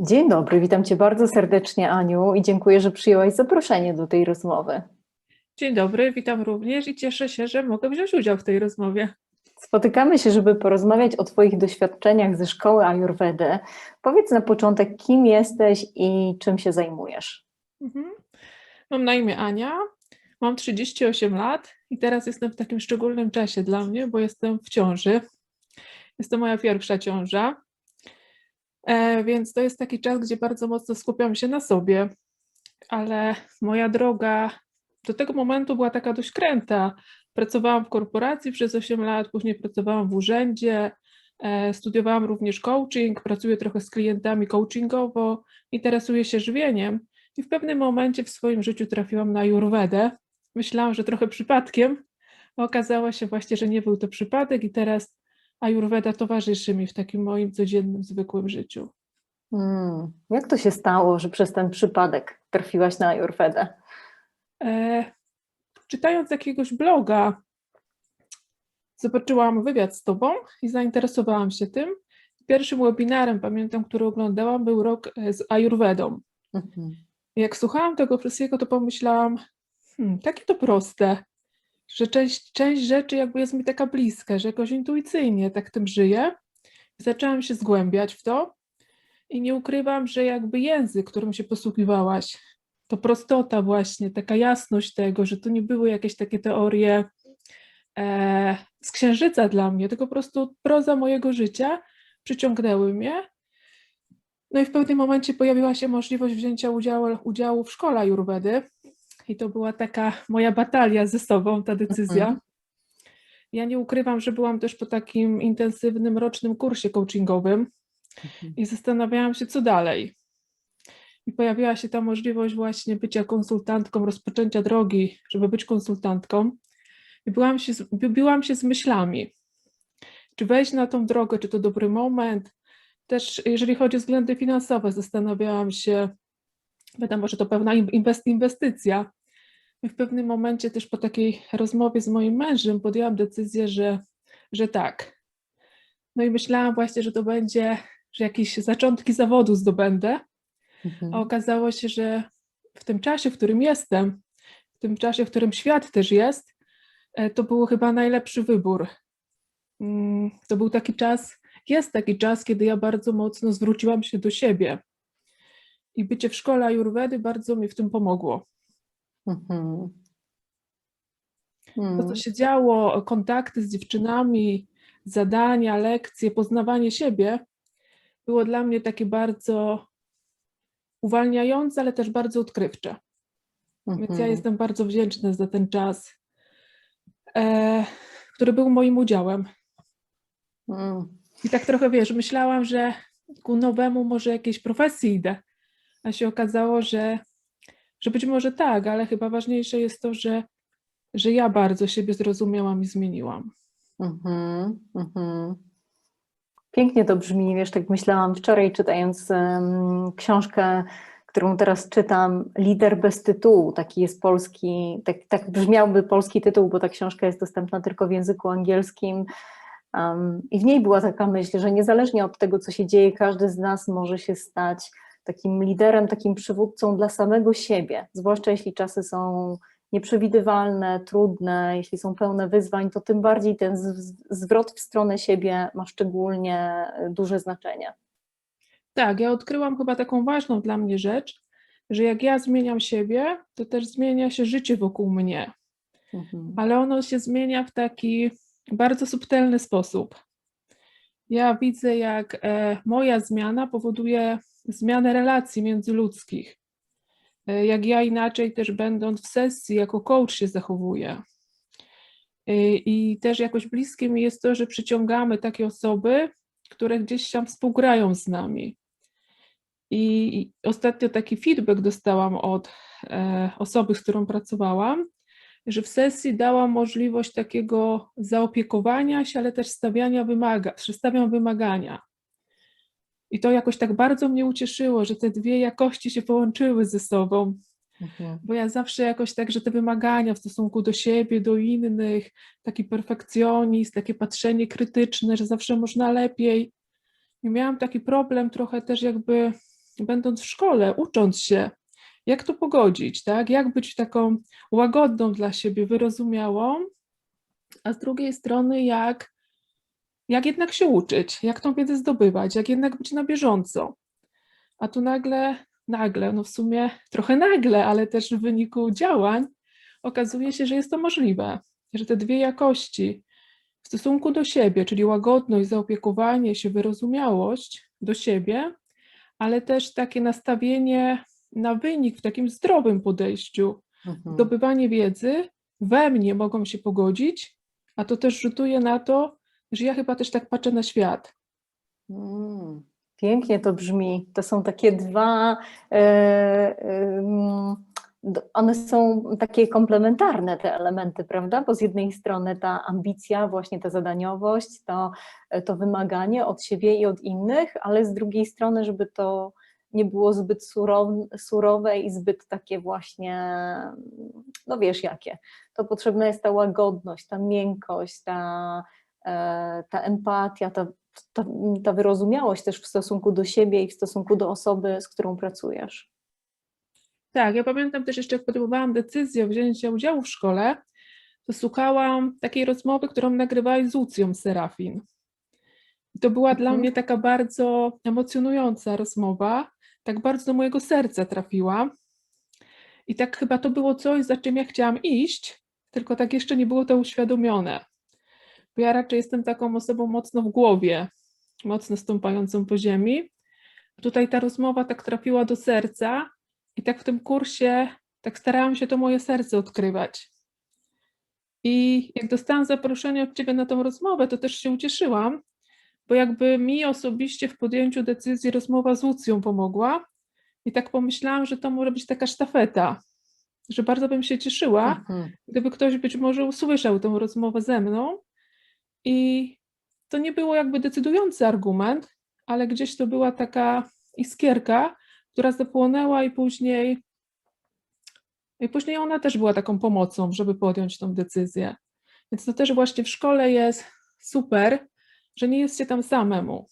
Dzień dobry, witam Cię bardzo serdecznie, Aniu, i dziękuję, że przyjęłaś zaproszenie do tej rozmowy. Dzień dobry, witam również i cieszę się, że mogę wziąć udział w tej rozmowie. Spotykamy się, żeby porozmawiać o Twoich doświadczeniach ze szkoły Ayurvedy. Powiedz na początek, kim jesteś i czym się zajmujesz. Mhm. Mam na imię Ania, mam 38 lat i teraz jestem w takim szczególnym czasie dla mnie, bo jestem w ciąży. Jest to moja pierwsza ciąża, więc to jest taki czas, gdzie bardzo mocno skupiam się na sobie, ale moja droga do tego momentu była taka dość kręta. Pracowałam w korporacji przez 8 lat, później pracowałam w urzędzie, e, studiowałam również coaching, pracuję trochę z klientami coachingowo, interesuję się żywieniem i w pewnym momencie w swoim życiu trafiłam na Ayurvedę. Myślałam, że trochę przypadkiem, okazało się właśnie, że nie był to przypadek i teraz Ayurveda towarzyszy mi w takim moim codziennym, zwykłym życiu. Hmm, jak to się stało, że przez ten przypadek trafiłaś na Ayurvedę? E, czytając jakiegoś bloga, zobaczyłam wywiad z Tobą i zainteresowałam się tym. Pierwszym webinarem, pamiętam, który oglądałam, był rok e, z Ayurvedą. Mhm. Jak słuchałam tego wszystkiego, to pomyślałam, hmm, takie to proste, że część, część rzeczy jakby jest mi taka bliska, że jakoś intuicyjnie tak tym żyję. Zaczęłam się zgłębiać w to i nie ukrywam, że jakby język, którym się posługiwałaś, to prostota właśnie, taka jasność tego, że to nie były jakieś takie teorie e, z księżyca dla mnie, tylko po prostu proza mojego życia przyciągnęły mnie. No i w pewnym momencie pojawiła się możliwość wzięcia udziału, udziału w szkole Ayurvedy i to była taka moja batalia ze sobą, ta decyzja. Mhm. Ja nie ukrywam, że byłam też po takim intensywnym rocznym kursie coachingowym Mhm. i zastanawiałam się, co dalej. I pojawiła się ta możliwość właśnie bycia konsultantką, rozpoczęcia drogi, żeby być konsultantką. I byłam się, biłam się z myślami, czy wejść na tą drogę, czy to dobry moment. Też jeżeli chodzi o względy finansowe, zastanawiałam się, wiadomo, że to pewna in- inwest- inwestycja. W pewnym momencie też po takiej rozmowie z moim mężem podjęłam decyzję, że, że tak. No i myślałam właśnie, że to będzie, że jakieś zaczątki zawodu zdobędę, Mhm. a okazało się, że w tym czasie, w którym jestem, w tym czasie, w którym świat też jest, e, to był chyba najlepszy wybór. Mm, To był taki czas, jest taki czas, kiedy ja bardzo mocno zwróciłam się do siebie. I bycie w szkole Ayurvedy bardzo mi w tym pomogło. Mhm. To, Hmm. co się działo, kontakty z dziewczynami, zadania, lekcje, poznawanie siebie, było dla mnie takie bardzo uwalniające, ale też bardzo odkrywcze. Więc ja Mhm. jestem bardzo wdzięczna za ten czas, e, który był moim udziałem. Hmm. I tak trochę wiesz, myślałam, że ku nowemu może jakiejś profesji idę, a się okazało, że, że być może tak, ale chyba ważniejsze jest to, że, że ja bardzo siebie zrozumiałam i zmieniłam. Mhm, mhm. Pięknie to brzmi, wiesz, tak myślałam wczoraj czytając em, książkę, którą teraz czytam, Lider bez tytułu, taki jest polski, tak, tak brzmiałby polski tytuł, bo ta książka jest dostępna tylko w języku angielskim Em, i w niej była taka myśl, że niezależnie od tego, co się dzieje, każdy z nas może się stać takim liderem, takim przywódcą dla samego siebie, zwłaszcza jeśli czasy są nieprzewidywalne, trudne, jeśli są pełne wyzwań, to tym bardziej ten zwrot w stronę siebie ma szczególnie y, duże znaczenie. Tak, ja odkryłam chyba taką ważną dla mnie rzecz, że jak ja zmieniam siebie, to też zmienia się życie wokół mnie, Mhm. ale ono się zmienia w taki bardzo subtelny sposób. Ja widzę, jak e, moja zmiana powoduje zmianę relacji międzyludzkich. E, jak ja inaczej też będąc w sesji jako coach się zachowuję. E, I też jakoś bliskie mi jest to, że przyciągamy takie osoby, które gdzieś tam współgrają z nami. I ostatnio taki feedback dostałam od e, osoby, z którą pracowałam, że w sesji dałam możliwość takiego zaopiekowania się, ale też stawiania wymaga, że stawiam wymagania. I to jakoś tak bardzo mnie ucieszyło, że te dwie jakości się połączyły ze sobą, Mhm. bo ja zawsze jakoś tak, że te wymagania w stosunku do siebie, do innych, taki perfekcjonizm, takie patrzenie krytyczne, że zawsze można lepiej. I miałam taki problem trochę też jakby będąc w szkole, ucząc się, jak to pogodzić, tak? Jak być taką łagodną dla siebie, wyrozumiałą, a z drugiej strony, jak, jak jednak się uczyć, jak tą wiedzę zdobywać, jak jednak być na bieżąco. A tu nagle, nagle, no w sumie trochę nagle, ale też w wyniku działań okazuje się, że jest to możliwe, że te dwie jakości w stosunku do siebie, czyli łagodność, zaopiekowanie się, wyrozumiałość do siebie, ale też takie nastawienie na wynik w takim zdrowym podejściu, Mhm. zdobywanie wiedzy we mnie mogą się pogodzić, a to też rzutuje na to, że ja chyba też tak patrzę na świat. Mm, Pięknie to brzmi. To są takie dwa. E, em, d- one są takie komplementarne, te elementy, prawda? Bo z jednej strony ta ambicja, właśnie ta zadaniowość, to, to wymaganie od siebie i od innych, ale z drugiej strony, żeby to nie było zbyt surow, surowe i zbyt takie właśnie, no wiesz jakie. To potrzebna jest ta łagodność, ta miękkość, ta, e, ta empatia, ta, ta, ta wyrozumiałość też w stosunku do siebie i w stosunku do osoby, z którą pracujesz. Tak, ja pamiętam też jeszcze, jak podejmowałam decyzję o wzięciu udziału w szkole, to słuchałam takiej rozmowy, którą nagrywali z Lucją Serafin. I to była dla Mhm. mnie taka bardzo emocjonująca rozmowa, tak bardzo do mojego serca trafiła. I tak chyba to było coś, za czym ja chciałam iść, tylko tak jeszcze nie było to uświadomione. Bo ja raczej jestem taką osobą mocno w głowie, mocno stąpającą po ziemi. Tutaj ta rozmowa tak trafiła do serca i tak w tym kursie tak starałam się to moje serce odkrywać. I jak dostałam zaproszenie od Ciebie na tą rozmowę, to też się ucieszyłam, bo jakby mi osobiście w podjęciu decyzji rozmowa z Lucją pomogła. I tak pomyślałam, że to może być taka sztafeta, że bardzo bym się cieszyła, Mhm. gdyby ktoś być może usłyszał tę rozmowę ze mną. I to nie było jakby decydujący argument, ale gdzieś to była taka iskierka, która zapłonęła i później, i później ona też była taką pomocą, żeby podjąć tą decyzję. Więc to też właśnie w szkole jest super, że nie jest się tam samemu,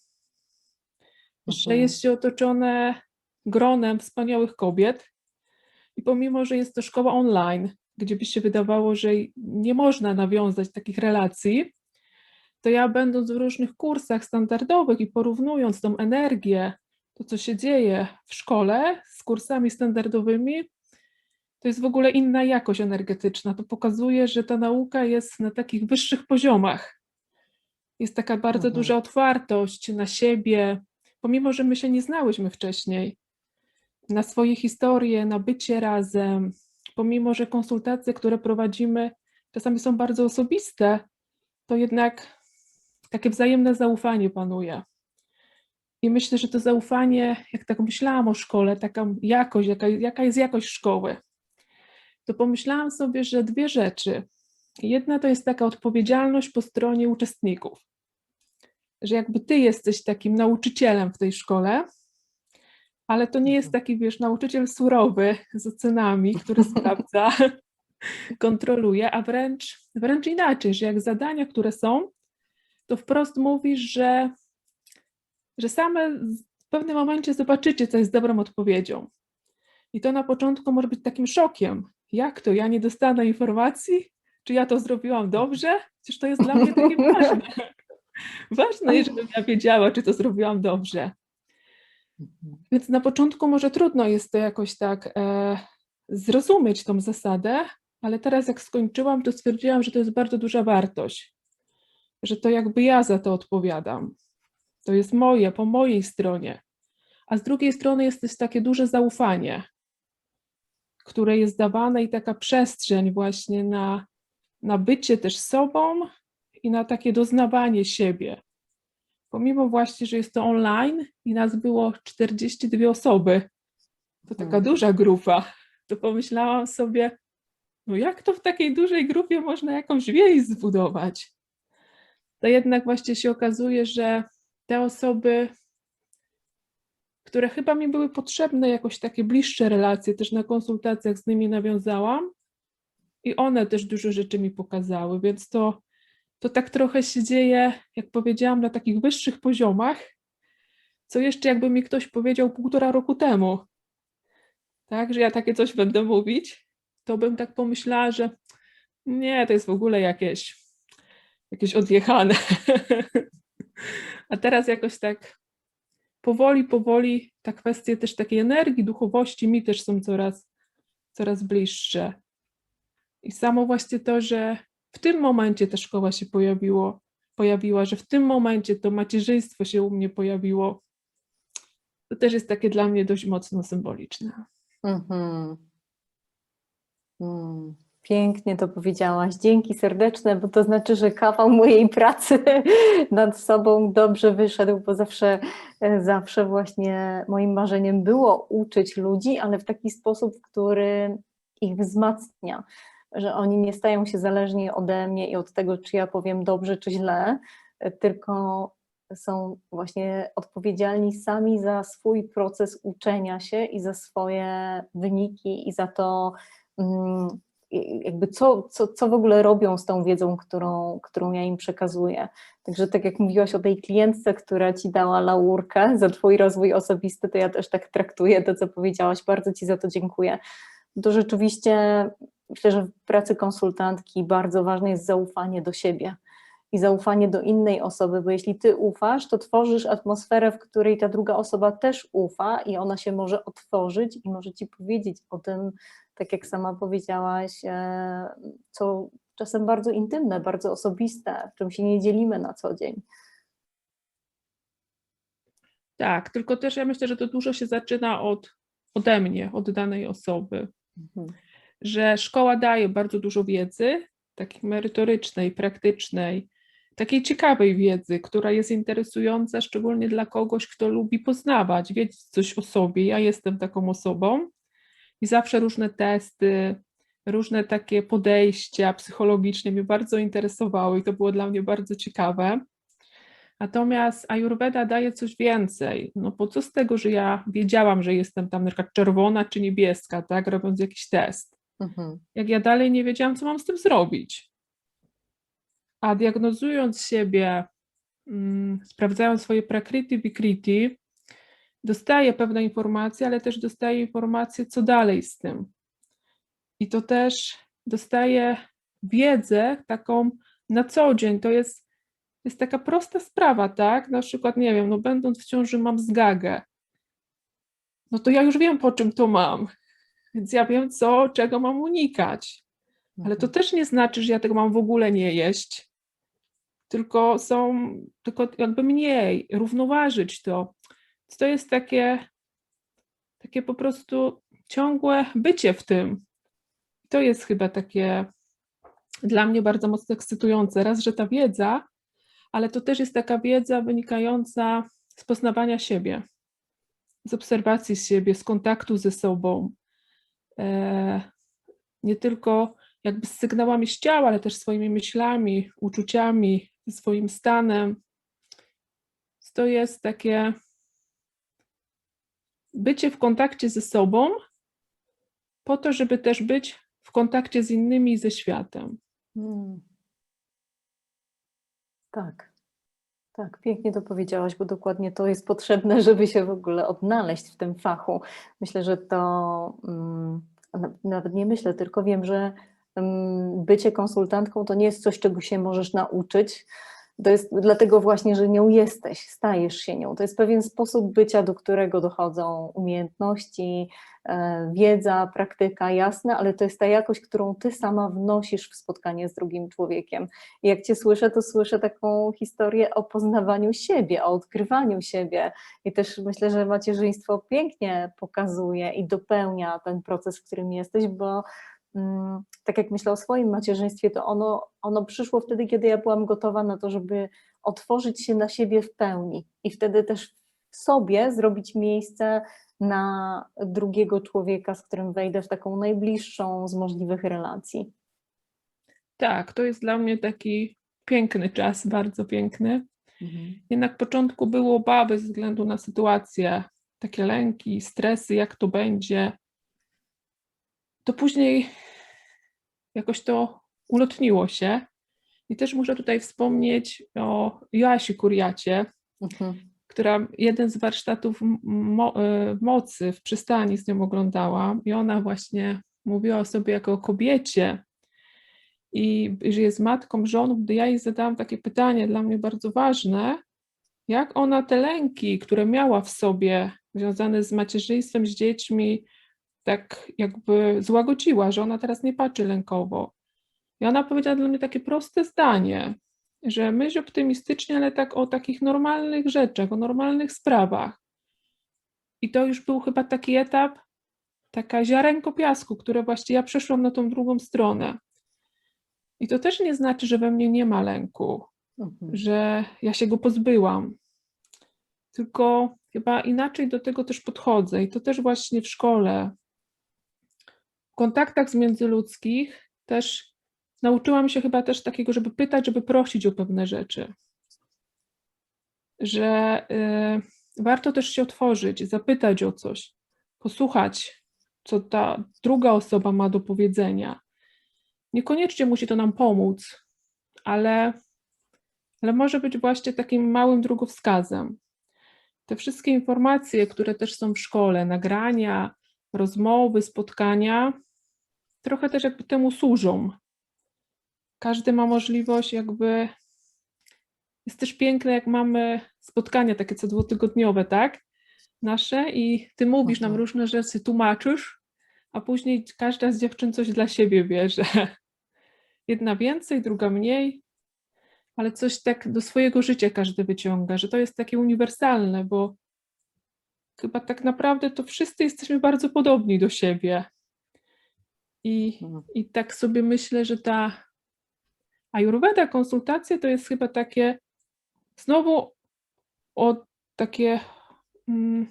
że Mhm. jest się otoczone gronem wspaniałych kobiet i pomimo, że jest to szkoła online, gdzie by się wydawało, że nie można nawiązać takich relacji, to ja będąc w różnych kursach standardowych i porównując tą energię, to co się dzieje w szkole z kursami standardowymi, to jest w ogóle inna jakość energetyczna. To pokazuje, że ta nauka jest na takich wyższych poziomach. Jest taka bardzo Mhm. duża otwartość na siebie, pomimo, że my się nie znałyśmy wcześniej, na swoje historie, na bycie razem, pomimo, że konsultacje, które prowadzimy, czasami są bardzo osobiste, to jednak takie wzajemne zaufanie panuje. I myślę, że to zaufanie, jak tak myślałam o szkole, taka jakość, jaka, jaka jest jakość szkoły, to pomyślałam sobie, że dwie rzeczy. Jedna to jest taka odpowiedzialność po stronie uczestników, że jakby ty jesteś takim nauczycielem w tej szkole, ale to nie jest taki, wiesz, nauczyciel surowy z ocenami, który sprawdza, kontroluje, a wręcz, wręcz inaczej, że jak zadania, które są, to wprost mówisz, że, że same w pewnym momencie zobaczycie, co jest dobrą odpowiedzią. I to na początku może być takim szokiem. Jak to? Ja nie dostanę informacji? Czy ja to zrobiłam dobrze? Przecież to jest dla mnie takie ważne. Ważne jest, żebym ja wiedziała, czy to zrobiłam dobrze. Więc na początku może trudno jest to jakoś tak e, zrozumieć tą zasadę, ale teraz jak skończyłam, to stwierdziłam, że to jest bardzo duża wartość, że to jakby ja za to odpowiadam. To jest moje, po mojej stronie. A z drugiej strony jest też takie duże zaufanie, które jest dawane i taka przestrzeń właśnie na, na bycie też sobą i na takie doznawanie siebie. Pomimo właśnie, że jest to online i nas było 42 osoby, to taka Mhm. duża grupa, to pomyślałam sobie, no jak to w takiej dużej grupie można jakąś więź zbudować? To jednak właśnie się okazuje, że te osoby, które chyba mi były potrzebne, jakoś takie bliższe relacje, też na konsultacjach z nimi nawiązałam i one też dużo rzeczy mi pokazały, więc to, to tak trochę się dzieje, jak powiedziałam, na takich wyższych poziomach, co jeszcze jakby mi ktoś powiedział półtora roku temu, tak, że ja takie coś będę mówić, to bym tak pomyślała, że nie, to jest w ogóle jakieś, jakieś odjechane. A teraz jakoś tak powoli, powoli ta kwestie też takiej energii, duchowości mi też są coraz, coraz bliższe. I samo właśnie to, że w tym momencie ta szkoła się pojawiło, pojawiła, że w tym momencie to macierzyństwo się u mnie pojawiło, to też jest takie dla mnie dość mocno symboliczne. Mhm. Mm, Pięknie to powiedziałaś. Dzięki serdeczne, bo to znaczy, że kawał mojej pracy nad sobą dobrze wyszedł, bo zawsze, e, zawsze właśnie moim marzeniem było uczyć ludzi, ale w taki sposób, który ich wzmacnia, że oni nie stają się zależni ode mnie i od tego, czy ja powiem dobrze, czy źle, e, tylko są właśnie odpowiedzialni sami za swój proces uczenia się i za swoje wyniki i za to, mm, jakby co, co, co w ogóle robią z tą wiedzą, którą, którą ja im przekazuję. Także tak jak mówiłaś o tej klientce, która ci dała laurkę za twój rozwój osobisty, to ja też tak traktuję to, co powiedziałaś. Bardzo ci za to dziękuję. To rzeczywiście myślę, że w pracy konsultantki bardzo ważne jest zaufanie do siebie i zaufanie do innej osoby, bo jeśli ty ufasz, to tworzysz atmosferę, w której ta druga osoba też ufa i ona się może otworzyć i może ci powiedzieć o tym, tak jak sama powiedziałaś, e, co czasem bardzo intymne, bardzo osobiste, w czym się nie dzielimy na co dzień. Tak, tylko też ja myślę, że to dużo się zaczyna od, ode mnie, od danej osoby. Mhm. że szkoła daje bardzo dużo wiedzy, takiej merytorycznej, praktycznej, takiej ciekawej wiedzy, która jest interesująca szczególnie dla kogoś, kto lubi poznawać, wiedzieć coś o sobie. Ja jestem taką osobą i zawsze różne testy, różne takie podejścia psychologiczne mnie bardzo interesowały i to było dla mnie bardzo ciekawe. Natomiast Ayurveda daje coś więcej. No po co z tego, że ja wiedziałam, że jestem tam na przykład czerwona czy niebieska, tak, robiąc jakiś test Mhm. jak ja dalej nie wiedziałam, co mam z tym zrobić. A diagnozując siebie, mm, sprawdzając swoje prakriti, vikriti, dostaję pewne informacje, ale też dostaję informacje, co dalej z tym. I to też dostaję wiedzę taką na co dzień. To jest, jest taka prosta sprawa, tak? Na przykład, nie wiem, no będąc w ciąży mam zgagę. No to ja już wiem, po czym to mam. Więc ja wiem, co, czego mam unikać. Ale to Mhm. też nie znaczy, że ja tego mam w ogóle nie jeść, tylko są, tylko jakby mniej, równoważyć to. To jest takie, takie po prostu ciągłe bycie w tym. To jest chyba takie dla mnie bardzo mocno ekscytujące. Raz, że ta wiedza, ale to też jest taka wiedza wynikająca z poznawania siebie, z obserwacji siebie, z kontaktu ze sobą. E, nie tylko jakby z sygnałami z ciała, ale też swoimi myślami, uczuciami, swoim stanem. To jest takie bycie w kontakcie ze sobą, po to, żeby też być w kontakcie z innymi i ze światem. Mm. Tak, tak, pięknie to powiedziałaś, bo dokładnie to jest potrzebne, żeby się w ogóle odnaleźć w tym fachu. Myślę, że to mm, nawet nie myślę, tylko wiem, że mm, bycie konsultantką to nie jest coś, czego się możesz nauczyć. To jest dlatego właśnie, że nią jesteś, stajesz się nią. To jest pewien sposób bycia, do którego dochodzą umiejętności, e, wiedza, praktyka, jasne, ale to jest ta jakość, którą ty sama wnosisz w spotkanie z drugim człowiekiem. I jak cię słyszę, to słyszę taką historię o poznawaniu siebie, o odkrywaniu siebie. I też myślę, że macierzyństwo pięknie pokazuje i dopełnia ten proces, w którym jesteś, bo tak jak myślę o swoim macierzyństwie, to ono, ono przyszło wtedy, kiedy ja byłam gotowa na to, żeby otworzyć się na siebie w pełni i wtedy też w sobie zrobić miejsce na drugiego człowieka, z którym wejdę w taką najbliższą z możliwych relacji. Tak, to jest dla mnie taki piękny czas, bardzo piękny. Jednak w początku były obawy ze względu na sytuację, takie lęki, stresy, jak to będzie. To później jakoś to ulotniło się. I też muszę tutaj wspomnieć o Joasi Kuriacie, Mhm. która jeden z warsztatów mo, e, mocy w przystani z nią oglądałam i ona właśnie mówiła o sobie jako o kobiecie i i że jest matką, żoną, gdy ja jej zadałam takie pytanie dla mnie bardzo ważne, jak ona te lęki, które miała w sobie, związane z macierzyństwem, z dziećmi, tak jakby złagodziła, że ona teraz nie patrzy lękowo. I ona powiedziała dla mnie takie proste zdanie, że myśl optymistycznie, ale tak o takich normalnych rzeczach, o normalnych sprawach. I to już był chyba taki etap, taka ziarenko piasku, które właśnie ja przeszłam na tą drugą stronę. I to też nie znaczy, że we mnie nie ma lęku, Mhm. że ja się go pozbyłam. Tylko chyba inaczej do tego też podchodzę i to też właśnie w szkole, kontaktach międzyludzkich też nauczyłam się chyba też takiego, żeby pytać, żeby prosić o pewne rzeczy. Że y, warto też się otworzyć, zapytać o coś, posłuchać, co ta druga osoba ma do powiedzenia. Niekoniecznie musi to nam pomóc, ale, ale może być właśnie takim małym drogowskazem. Te wszystkie informacje, które też są w szkole, nagrania, rozmowy, spotkania, trochę też jakby temu służą. Każdy ma możliwość, jakby. Jest też piękne, jak mamy spotkania takie co dwutygodniowe, tak? Nasze, i ty mówisz nam różne rzeczy, tłumaczysz, a później każda z dziewczyn coś dla siebie bierze. Jedna więcej, druga mniej, ale coś tak do swojego życia każdy wyciąga, że to jest takie uniwersalne, bo chyba tak naprawdę to wszyscy jesteśmy bardzo podobni do siebie. I, Mhm. i tak sobie myślę, że ta Ayurveda, konsultacja to jest chyba takie znowu o takie mm,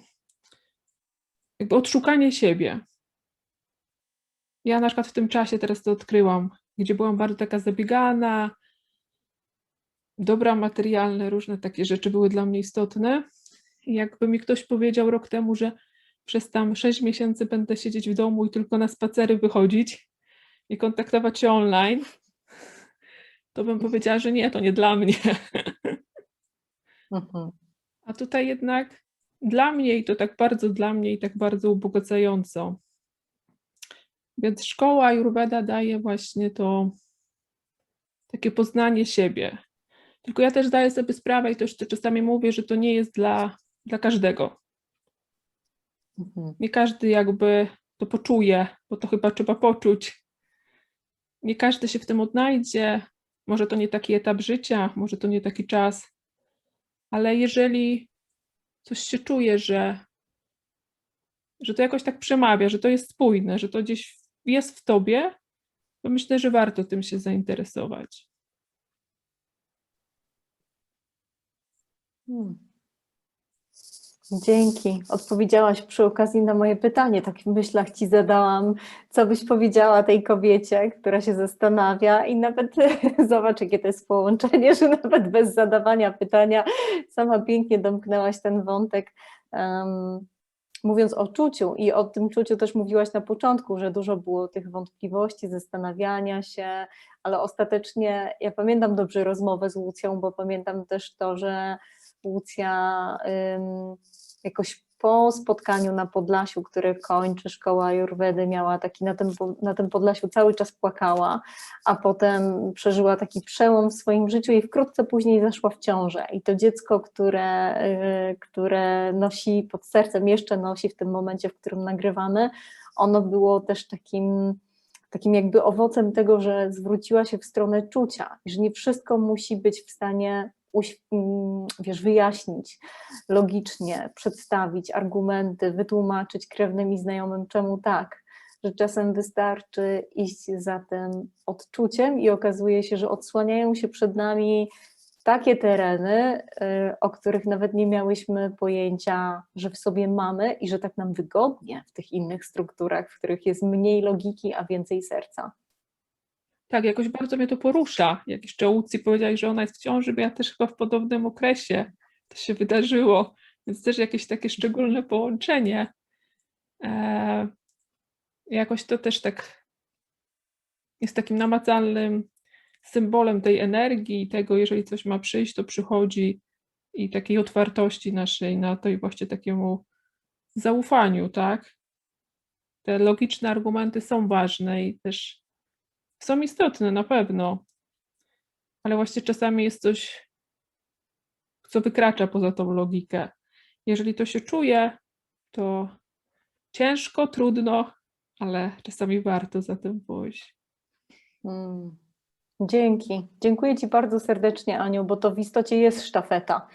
jakby odszukanie siebie. Ja na przykład w tym czasie teraz to odkryłam, gdzie byłam bardzo taka zabiegana, dobra materialne, różne takie rzeczy były dla mnie istotne. I jakby mi ktoś powiedział rok temu, że przez tam 6 miesięcy będę siedzieć w domu i tylko na spacery wychodzić i kontaktować się online, to bym powiedziała, że nie, to nie dla mnie. Mhm. A tutaj jednak dla mnie i to tak bardzo dla mnie i tak bardzo ubogacająco. Więc szkoła Ayurveda daje właśnie to takie poznanie siebie. Tylko ja też daję sobie sprawę i też czasami mówię, że to nie jest dla, dla każdego. Mhm. Nie każdy jakby to poczuje, bo to chyba trzeba poczuć. Nie każdy się w tym odnajdzie. Może to nie taki etap życia, może to nie taki czas, ale jeżeli coś się czuje, że, że to jakoś tak przemawia, że to jest spójne, że to gdzieś jest w tobie, to myślę, że warto tym się zainteresować. Hmm. Dzięki. Odpowiedziałaś przy okazji na moje pytanie. Tak w myślach ci zadałam, co byś powiedziała tej kobiecie, która się zastanawia i nawet zobacz, jakie to jest połączenie, że nawet bez zadawania pytania sama pięknie domknęłaś ten wątek. Um, mówiąc o czuciu i o tym czuciu też mówiłaś na początku, że dużo było tych wątpliwości, zastanawiania się, ale ostatecznie ja pamiętam dobrze rozmowę z Łucją, bo pamiętam też to, że Jakoś po spotkaniu na Podlasiu, które kończy szkoła Ajurwedy, miała taki na tym, na tym Podlasiu cały czas płakała, a potem przeżyła taki przełom w swoim życiu i wkrótce później zaszła w ciążę. I to dziecko, które, y, które nosi pod sercem, jeszcze nosi w tym momencie, w którym nagrywamy, ono było też takim takim jakby owocem tego, że zwróciła się w stronę czucia że nie wszystko musi być w stanie wiesz, wyjaśnić logicznie, przedstawić argumenty, wytłumaczyć krewnym i znajomym, czemu tak, że czasem wystarczy iść za tym odczuciem i okazuje się, że odsłaniają się przed nami takie tereny, o których nawet nie miałyśmy pojęcia, że w sobie mamy i że tak nam wygodnie w tych innych strukturach, w których jest mniej logiki, a więcej serca. Tak, jakoś bardzo mnie to porusza. Jak jeszcze Łucji powiedziałeś, że ona jest w ciąży, bo ja też chyba w podobnym okresie to się wydarzyło, więc też jakieś takie szczególne połączenie. Eee, jakoś to też tak jest takim namacalnym symbolem tej energii, tego, jeżeli coś ma przyjść, to przychodzi i takiej otwartości naszej na to i właśnie takiemu zaufaniu, tak? Te logiczne argumenty są ważne i też są istotne na pewno, ale właśnie czasami jest coś, co wykracza poza tą logikę. Jeżeli to się czuje, to ciężko, trudno, ale czasami warto za tym pójść. Mm. Dzięki. Dziękuję Ci bardzo serdecznie, Aniu, bo to w istocie jest sztafeta.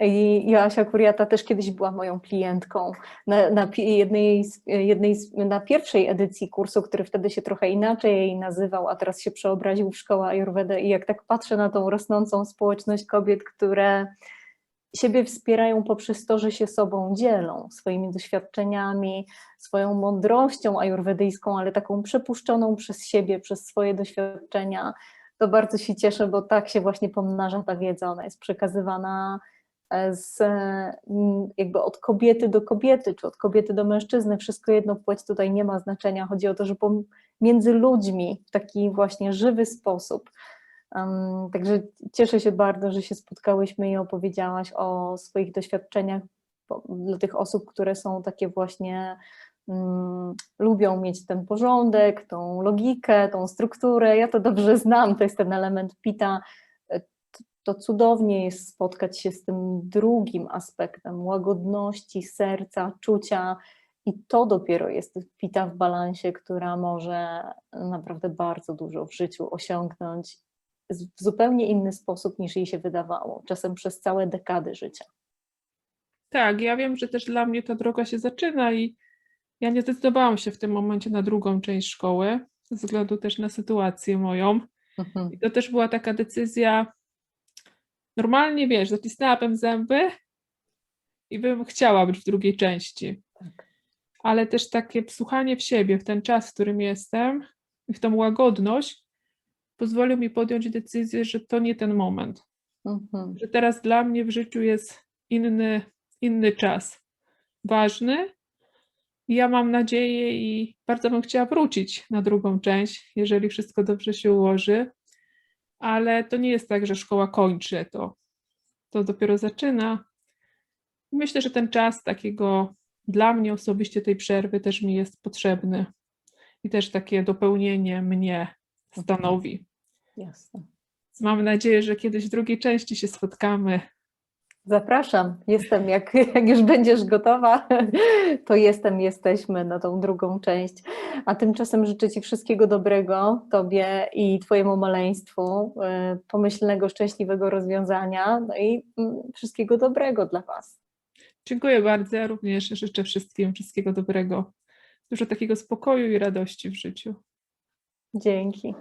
I Joasia Kuriata też kiedyś była moją klientką na, na, jednej, jednej na pierwszej edycji kursu, który wtedy się trochę inaczej nazywał, a teraz się przeobraził w Szkoła Ayurveda. I jak tak patrzę na tą rosnącą społeczność kobiet, które siebie wspierają poprzez to, że się sobą dzielą, swoimi doświadczeniami, swoją mądrością ajurwedyjską, ale taką przepuszczoną przez siebie, przez swoje doświadczenia, to bardzo się cieszę, bo tak się właśnie pomnaża ta wiedza. Ona jest przekazywana e, z, e, jakby od kobiety do kobiety, czy od kobiety do mężczyzny. Wszystko jedno, płeć tutaj nie ma znaczenia. Chodzi o to, że między ludźmi w taki właśnie żywy sposób. Em, Także cieszę się bardzo, że się spotkałyśmy i opowiedziałaś o swoich doświadczeniach dla tych osób, które są takie właśnie mm, lubią mieć ten porządek, tą logikę, tą strukturę. Ja to dobrze znam, to jest ten element pita. E, To cudownie jest spotkać się z tym drugim aspektem łagodności, serca, czucia. I to dopiero jest pita w balansie, która może naprawdę bardzo dużo w życiu osiągnąć w zupełnie inny sposób niż jej się wydawało, czasem przez całe dekady życia. Tak, ja wiem, że też dla mnie ta droga się zaczyna i ja nie zdecydowałam się w tym momencie na drugą część szkoły, ze względu też na sytuację moją. Mhm. I to też była taka decyzja, normalnie wiesz, zacisnęłabym zęby i bym chciała być w drugiej części. Tak. Ale też takie wsłuchanie w siebie, w ten czas, w którym jestem, i w tą łagodność, pozwolił mi podjąć decyzję, że to nie ten moment. Mhm. że teraz dla mnie w życiu jest inny, inny czas, ważny. Ja mam nadzieję i bardzo bym chciała wrócić na drugą część, jeżeli wszystko dobrze się ułoży, ale to nie jest tak, że szkoła kończy to. To dopiero zaczyna. Myślę, że ten czas takiego dla mnie osobiście tej przerwy też mi jest potrzebny i też takie dopełnienie mnie stanowi. Jasne. Mam nadzieję, że kiedyś w drugiej części się spotkamy. Zapraszam, jestem, jak, jak już będziesz gotowa, to jestem, jesteśmy na tą drugą część. A tymczasem życzę Ci wszystkiego dobrego, Tobie i Twojemu maleństwu, y, pomyślnego, szczęśliwego rozwiązania, no i mm, wszystkiego dobrego dla Was. Dziękuję bardzo. Ja również życzę wszystkim wszystkiego dobrego. Dużo takiego spokoju i radości w życiu. Dzięki.